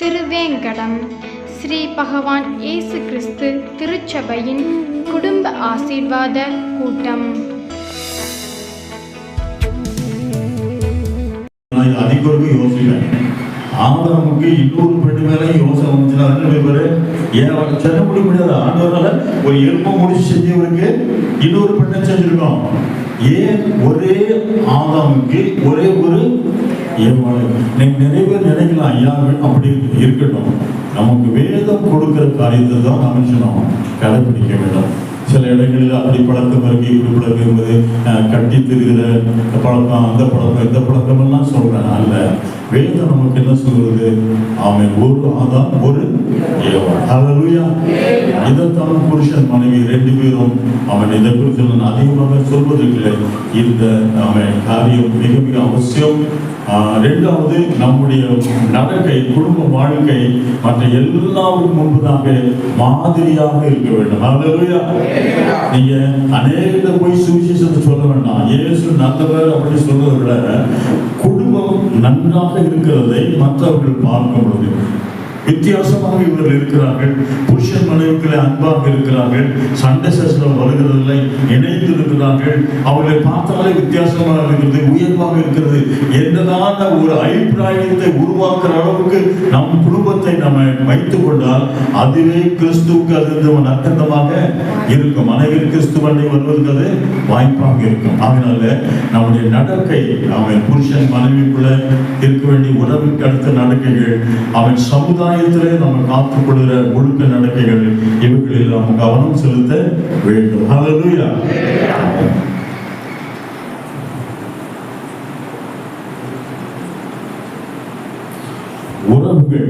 திருவேங்கடம். ஸ்ரீ பகவான் இயேசு கிறிஸ்து திருச்சபையின் குடும்ப ஆசீர்வாத கூட்டம். நான் அதிகருக்கு ஆபரமுக்கு இன்னொரு பெண்ணு மேலே யோசனை வந்துச்சுன்னா பேர் ஏன் அவர் சென்ன முடிய முடியாது ஆண்டவரால் ஒரு எலும்பை முடிச்சு செஞ்சவருக்கு இன்னொரு பெண்ணை செஞ்சிருக்கோம். ஏன் ஒரே ஆதாமுக்கு ஒரே ஒரு ஏவாள் நீங்க நிறைய பேர் நினைக்கலாம் ஐயா அப்படி இருக்கட்டும். நமக்கு வேதம் கொடுக்கிற காரியத்தை தான் மனுஷனும் கடைபிடிக்க வேண்டும். சில இடங்களில் அப்படி பழக்கம் இருக்கு இப்படி பழக்கம் என்பது கட்டி திருகிற பழக்கம் அந்த பழக்கம் இந்த பழக்கம் எல்லாம் சொல்றேன். அல்ல வேதம் நமக்கு என்ன சொல்றது அவன் ஒரு ஆதாம் ஒரு ஏவாள் இதைத்தான் புருஷன் மனைவி ரெண்டு பேரும் அவன் இதை குறித்து நான் அதிகமாக சொல்வதில்லை. இந்த அவன் காரியம் மிக மிக அவசியம். ஆஹ், ரெண்டாவது நம்முடைய நடக்கை குடும்ப வாழ்க்கை மற்ற எல்லாருக்கும் முன்பதாக மாதிரியாக இருக்க வேண்டும். ஹalleluya. நீங்க அநேக போய் சுவிசேஷத்தை சொல்ல வேண்டாம். இயேசு நல்லவர் அப்படி சொல்றதை விட குடும்பம் நன்றாக இருக்கிறதை மற்றவர்கள் பார்க்க முடியும். வித்தியாசமாக இவர்கள் இருக்கிறார்கள். புருஷன் மனைவிகளை அன்பாக இருக்கிறார்கள். சண்டை சசனம் வருகிறதில்லை. இணைந்து இருக்கிறார்கள் அவர்களை பார்த்தாலே வித்தியாசமாக இருக்கிறது உயர்வாக இருக்கிறது என்னதான ஒரு அபிப்பிராயத்தை உருவாக்குற அளவுக்கு நம் குடும்பத்தை நம்ம வைத்துக் கொண்டால் அதுவே கிறிஸ்துவுக்கு அது நத்தந்தமாக இருக்கும். மனைவி கிறிஸ்துவனை வருவதற்கு வாய்ப்பாக இருக்கும். அதனால நம்முடைய நடக்கை அவன் புருஷன் மனைவிக்குள்ள இருக்க வேண்டிய உறவுக்கு அடுத்த நடக்கைகள் அவன் சமுதாயத்திலே நம்ம காத்துக்கொள்கிற ஒழுக்க நடக்கைகள் இவைகளில் எல்லாம் கவனம் செலுத்த வேண்டும். ஹalleluya உறவுகள்.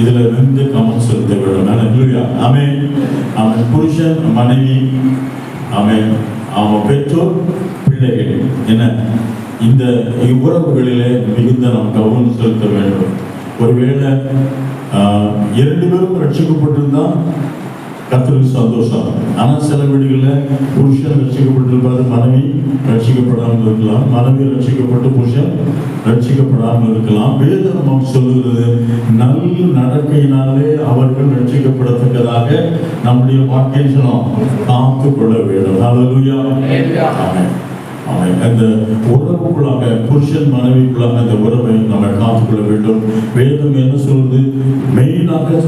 இதுல இருந்து கவனம் செலுத்த வேண்டும் ஹalleluya அவன் புருஷன் மனைவி அவன் அவன் பெற்றோர் பிள்ளைகள். என்ன? இந்த உறவுகளிலே மிகுந்த நாம் கவனம் செலுத்த வேண்டும். ஒருவேளை இரண்டு பேரும் ரட்சிக்கப்பட்டிருந்தால் கத்தருக்கு சந்தோஷம். ஆனா சில வீடுகளில் புருஷன் ரட்சிக்கப்பட்டிருப்பாரு மனைவி ரட்சிக்கப்படாமல் இருக்கலாம். மனைவி ரட்சிக்கப்பட்டு புருஷன் ரட்சிக்கப்படாமல் இருக்கலாம். வேதம் சொல்லுகிறது நல்ல நடக்கையினாலே அவர்கள் ரட்சிக்கப்படத்தக்கதாக நம்முடைய வாக்கேஷனம் காத்து கொள்ள வேண்டும். ஹalleluya அவன் அந்த உறவுக்குள்ளாக புருஷன் மனைவிக்குள்ளாக அந்த உறவை நம்ம காத்துக்கொள்ள வேண்டும். வேதம் என்ன சொல்றது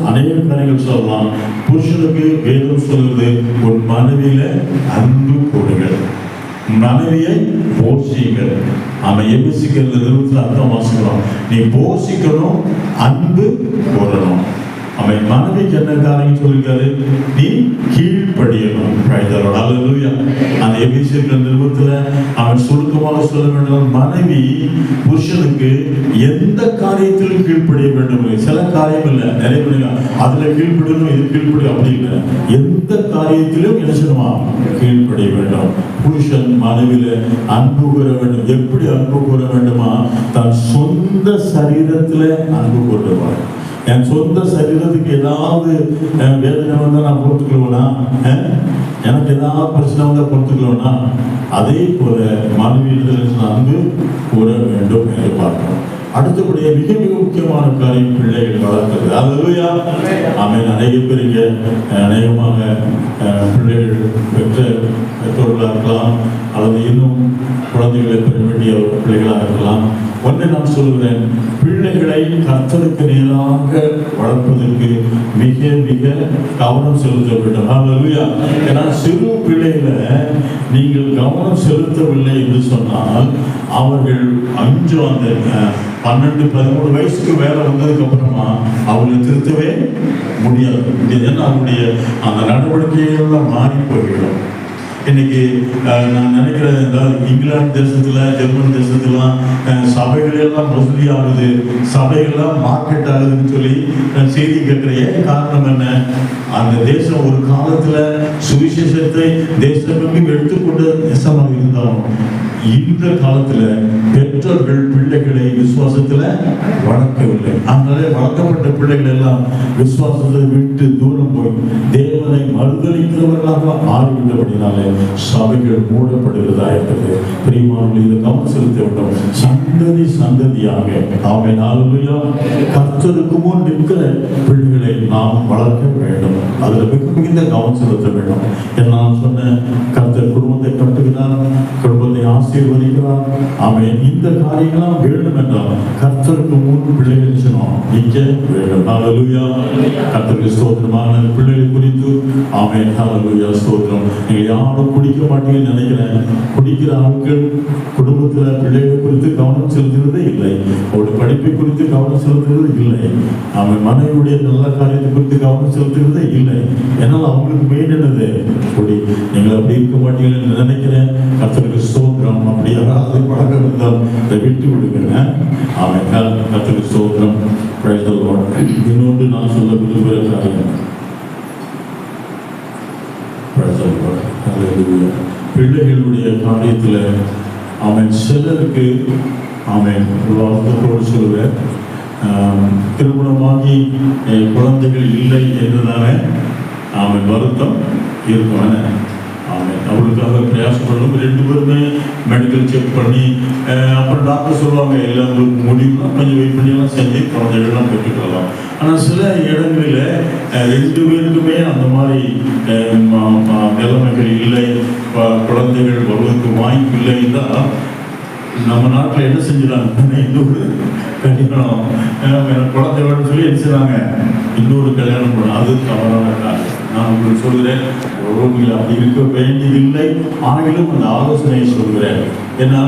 அநேக காரியங்கள் சொல்லலாம். புருஷனுக்கு வேதம் சொல்லுது உன் மனைவியில அன்பு கொடுங்கள். மனைவியை போஷிங்கள் அவன் எபிசிக்கிறது அர்த்தம் வாசிக்கிறோம் நீ போஷிக்கணும் அன்பு கூறணும் அவன் மனைவிக்கு என்ன காரியம் சொல்லிருக்காரு நீ கீழ்ப்படியணும். அந்த எபிசியர்கள் நிறுவத்துல அவன் சுருக்கமாக சொல்ல வேண்டும். மனைவி புருஷனுக்கு எந்த காரியத்திலும் கீழ்ப்படிய வேண்டும். சில காரியம் இல்லை. நிறைய பேர் அதுல கீழ்ப்படணும் இது கீழ்ப்படி அப்படி இல்லை எந்த காரியத்திலும் என்ன செய்யணுமா கீழ்ப்படிய வேண்டும். புருஷன் மனைவியில அன்பு கூற வேண்டும். எப்படி அன்பு கூற வேண்டுமா? தன் சொந்த சரீரத்துல அன்பு கூறுவார் என் சொந்த சரீரத்துக்கு ஏதாவது வேதனை வந்தால் நான் பொறுத்துக்கலுவனா எனக்கு ஏதாவது பிரச்சனை வந்தால் பொறுத்துக்கலுவனா அதே போல மனைவியிடத்தில் அன்பு கூற வேண்டும் என்று பார்க்கணும் அடுத்தபடியே மிக மிக முக்கியமான காரியம் பிள்ளைகள் வளர்க்கிறது. அதுலயா அவன் அநேக பேர் இங்க அநேகமாக பிள்ளைகள் பெற்ற பெற்றோர்களாக இருக்கலாம் அல்லது இன்னும் குழந்தைகளை பெற வேண்டிய பிள்ளைகளாக இருக்கலாம். ஒன்றை நான் சொல்கிறேன் பிள்ளைகளை கத்தருக்கு நேராக வளர்ப்பதற்கு மிக மிக கவனம் செலுத்த வேண்டும். ஏன்னா சிறு பிள்ளைகளை நீங்கள் கவனம் செலுத்தவில்லை என்று சொன்னால் அவர்கள் அஞ்சு அந்த பன்னெண்டு பதிமூணு வயசுக்கு வேலை வந்ததுக்கு அப்புறமா அவங்களை திருத்தவே முடியாது. இது அவங்களுடைய அந்த நடவடிக்கைகள்லாம் மாறி போய்விடும். இன்னைக்கு நான் நினைக்கிறேன் இந்த இங்கிலாந்து தேசத்துல ஜெர்மன் தேசத்துலாம் சபைகளெல்லாம் சபைகள் எல்லாம் வசதி ஆகுது. சபைகள்லாம் மார்க்கெட் ஆகுதுன்னு சொல்லி நான் செய்தி கேட்கிறேன். ஏன் காரணம் என்ன? அந்த தேசம் ஒரு காலத்துல சுவிசேஷத்தை தேசமெங்கும் எடுத்துக்கொண்ட தேசமாக இருந்தாலும் இந்த காலத்துல பெற்றோர்கள் பிள்ளைகளை விசுவாசத்துல வளர்க்கவில்லை. அதனால வளர்க்கப்பட்ட பிள்ளைகள் எல்லாம் விசுவாசத்தை விட்டு தூரம் போய் தேவனை மறுதளிக்கிறவர்களாக மாறிவிட்டபடினாலே சபைகள் மூடப்படுகிறதா இருக்கிறது பிரியமானவர்கள் இதை கவனம் செலுத்த வேண்டும். சந்ததி சந்ததியாக. அவை நாளையா கர்த்தருக்கு முன் நிற்கிற பிள்ளைகளை நாம் வளர்க்க வேண்டும். அதில் மிக மிகுந்த கவனம் செலுத்த வேண்டும். என்ன நான் சொன்னேன் கர்த்தர் குடும்பத்தை கட்டுகிறார் ஆசீர்வதிக்கிறார் அவன் இந்த காரியங்களாம் வேண்டும் என்றால் கர்த்தருக்கு முன் பிள்ளைகள் சொன்னோம். நிற்க வேண்டும் ஹalleluya கர்த்தருக்கு ஸ்தோத்திரமான பிள்ளைகள் குறித்து. அவன் ஹalleluya ஸ்தோத்திரம். நீங்க யாரும் குடிக்க மாட்டீங்கன்னு நினைக்கிறேன். குடிக்கிற ஆட்கள் குடும்பத்துல பிள்ளைகள் குறித்து கவனம் செலுத்துகிறதே இல்லை. அவருடைய படிப்பை குறித்து கவனம் செலுத்துகிறது இல்லை. அவன் மனைவியுடைய நல்ல காரியத்தை குறித்து கவனம் செலுத்துகிறதே இல்லை. என்னால் அவங்களுக்கு வேண்டினது குடி. நீங்கள் அப்படி இருக்க மாட்டீங்கன்னு நினைக்கிறேன். கர்த்தருக்கு ஸ்தோத்திரம். அப்படி யாராவது பழக இருந்தால் அதை விட்டு விடுகிறேன் அவன் கத்துக்கு ஸ்தோத்திரம். Praise இன்னொன்று நான் சொல்ல விரும்புகிற காரியம். பிள்ளைகளுடைய காரியத்தில் அவன் சிலருக்கு அவன் ஒரு வார்த்தத்தோடு சொல்லுவேன். திருமணமாகி குழந்தைகள் இல்லை என்றுதானே அவன் வருத்தம் இருக்கும். அவன் பிரயாசம் பிரயாசப்படணும் ரெண்டு பேருமே மெடிக்கல் செக் பண்ணி அப்புறம் டாக்டர் சொல்லுவாங்க எல்லாம் உங்களுக்கு முடியும்னா கொஞ்சம் வெயிட் பண்ணியெல்லாம் செஞ்சு குழந்தைகள்லாம் பெற்றுக்கொள்ளலாம் ஆனால் சில இடங்களில் ரெண்டு பேருக்குமே அந்த மாதிரி நிலைமைகள் இல்லை. குழந்தைகள் வருவதற்கு வாய்ப்பு இல்லை நம்ம நாட்டில் என்ன செஞ்சுறாங்க? இன்னொரு கல்யாணம். அஹ், குழந்தை வேணும்னு சொல்லி என்ன செய்றாங்க? இன்னொரு கல்யாணம் பண்ண அது தவறான காரியம். நான் உங்களுக்கு சொல்கிறேன் ரோமில் அப்படி இருக்க வேண்டியதில்லை. ஆகிலும் அந்த ஆலோசனையை சொல்கிறேன் ஏன்னா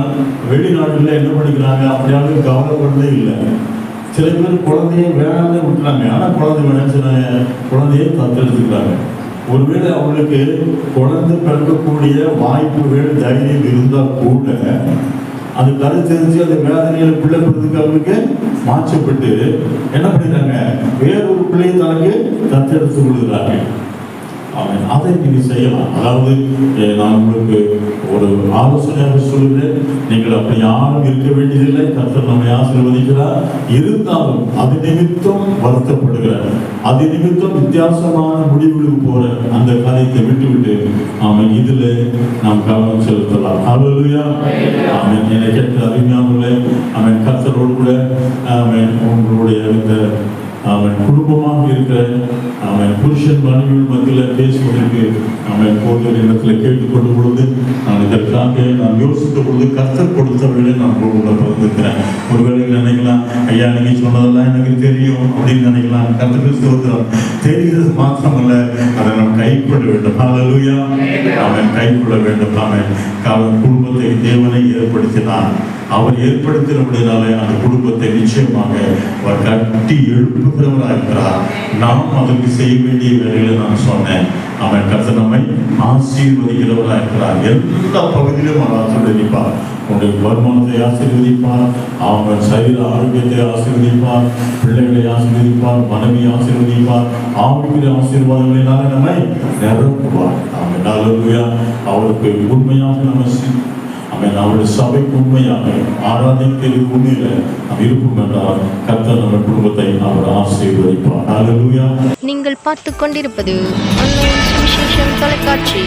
வெளிநாட்டில் என்ன பண்ணிக்கிறாங்க அப்படியாவது கவலைப்படுறதே இல்லை. சில பேர் குழந்தைய வேணாம்னு விட்டுறாங்க. ஆனால் குழந்தை வேணும்னு சொன்னாங்க குழந்தையை தத்தெடுத்துக்கிறாங்க. ஒருவேளை அவங்களுக்கு குழந்தை பிறக்கக்கூடிய வாய்ப்புகள் தைரியம் இருந்தால் கூட அது கருத்தெரிஞ்சு அந்த வேதனையில பிள்ளை பிறந்ததுக்கு அவங்களுக்கு மாற்றப்பட்டு என்ன பண்ணிடுறாங்க? வேறொரு பிள்ளையை தனக்கு தத்தெடுத்து கொடுக்குறாங்க அவன் அதை நீங்கள் செய்யலாம். அதாவது நான் உங்களுக்கு ஒரு ஆலோசனையாக சொல்கிறேன். நீங்கள் அப்படி யாரும் இருக்க வேண்டியதில்லை. கர்த்தர் நம்மை ஆசீர்வதிக்கிறார். இருந்தாலும் அது நிமித்தம் வருத்தப்படுகிறார். அது நிமித்தம் வித்தியாசமான முடிவுகளுக்கு போற அந்த காரியத்தை விட்டுவிட்டு அவன் இதுல நாம் கவனம் செலுத்தலாம். ஹalleluya அவன் என்னை கேட்ட அருமையானவர்களே அவன் கர்த்தரோடு கூட அவன் உங்களுடைய இந்த அவன் குடும்பமாக இருக்கிற அவன் புருஷன் மனைவிகள் மத்தியில் பேசுவதற்கு அவன் போன்ற இடத்துல கேட்டுக்கொள்ளும் பொழுது நான் இதற்காக நான் யோசித்த பொழுது கஷ்டம் கொடுத்தவர்களை நான் உங்களோட பகிர்ந்துக்கிறேன் ஒருவேளை நினைக்கலாம் ஐயா நீங்க சொன்னதெல்லாம் எனக்கு தெரியும் அப்படின்னு நினைக்கலாம். கர்த்தருக்கு ஸ்தோத்திரம் தெரிகிறது மாத்திரமல்ல அதை நாம் கைக்கொள்ள வேண்டும். ஹalleluya அவன் கைக்கொள்ள வேண்டும். அவன் அவன் குடும்பத்தை தேவனை ஏற்படுத்தினான். அவர் ஏற்படுத்தினபடினாலே அந்த குடும்பத்தை நிச்சயமாக அவர் கட்டி எழுப்புகிறவராக இருக்கிறார் நாம் அதற்கு செய்ய வேண்டிய வேலைகளை நான் சொன்னேன். அவன் கர்த்தர் நம்மை ஆசீர்வதிக்கிறவராக இருக்கிறார் எல்லா பகுதியிலும் அவர் ஆசீர்வதிப்பார். உன்னுடைய வருமானத்தை ஆசீர்வதிப்பார். அவங்க சரீர ஆரோக்கியத்தை ஆசீர்வதிப்பார். பிள்ளைகளை ஆசீர்வதிப்பார். மனைவி ஆசீர்வதிப்பார். ஆவிக்குரிய ஆசீர்வாதங்களினால நம்மை நிரப்புவார். அவங்க நல்ல அவருக்கு உண்மையாக நம்ம அவன் அவருடைய சபைக்கு உண்மையாக ஆராதிக்கிறது உண்மையில நாம் இருப்போம் என்றால் கர்த்தர் நம்ம குடும்பத்தை அவர் ஆசீர்வதிப்பார். நீங்கள் பார்த்து கொண்டிருப்பது தொலைக்காட்சி.